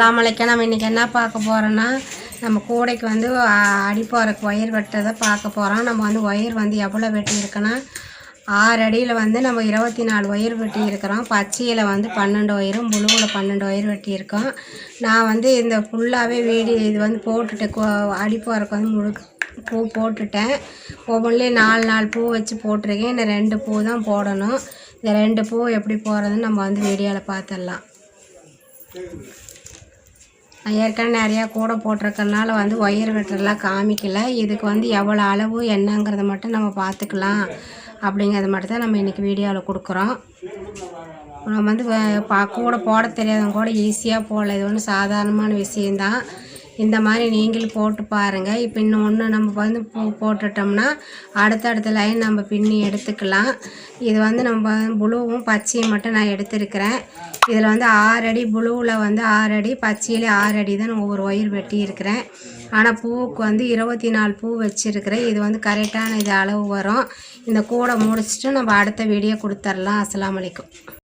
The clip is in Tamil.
அஸ்ஸலாமு நம்ம இன்றைக்கி என்ன பார்க்க போகிறோன்னா நம்ம கூடைக்கு வந்து அ- அடிப்போறக்கு ஒயர் வெட்டதை பார்க்க போகிறோம் நம்ம வந்து ஒயர் வந்து எவ்வளோ வெட்டியிருக்குன்னா ஆறு அடியில் வந்து நம்ம இருபத்தி நாலு ஒயர் வெட்டி இருக்கிறோம் பச்சையில் வந்து பன்னெண்டு ஒயரும் முழுவில் பன்னெண்டு ஒயர் வெட்டியிருக்கோம். நான் வந்து இந்த ஃபுல்லாகவே வீடியோ இது வந்து போட்டுட்டு கொ- அடிப்போறக்கு வந்து முழு பூ போட்டுட்டேன். ஒவ்வொன்றிலையும் நாலு நாலு பூ வச்சு போட்டிருக்கேன். இந்த ரெண்டு பூ தான் போடணும். இந்த ரெண்டு பூ எப்படி போடுறதுன்னு நம்ம வந்து வீடியோவில் பார்த்துடலாம். ஏற்கனவே நிறையா கூட போட்டிருக்கறனால வந்து ஒயர் வெட்டுறலாம் காமிக்கல. இதுக்கு வந்து எவ்வளோ அளவு என்னங்கிறத மட்டும் நம்ம பார்த்துக்கலாம். அப்படிங்கிறத மட்டும் தான் நம்ம இன்றைக்கி வீடியோவில் கொடுக்குறோம். நம்ம வந்து பா கூட போட தெரியாதவங்க கூட ஈஸியாக போடல இது ஒன்றும் சாதாரணமான விஷயந்தான் இந்த மாதிரி நீங்களும் போட்டு பாருங்கள் இப்போ இன்னும் ஒன்று நம்ம வந்து பூ போட்டுட்டோம்னா அடுத்தடுத்த லைன் நம்ம பின்னி எடுத்துக்கலாம். இது வந்து நம்ம புளுவும் பச்சையும் மட்டும் நான் எடுத்திருக்கிறேன். இதில் வந்து ஆறு அடி வந்து ஆறு அடி பச்சையிலே ஆறு அடி தான் நான் ஒவ்வொரு ஒயர் வெட்டி இருக்கிறேன் ஆனால் பூவுக்கு வந்து இருபத்தி நாலு பூ வச்சுருக்கிறேன். இது வந்து கரெக்டான இது அளவு வரும். இந்த கூடை முடிச்சுட்டு நம்ம அடுத்த வீடியோ கொடுத்துர்லாம். அஸ்லாம் வலைக்கும்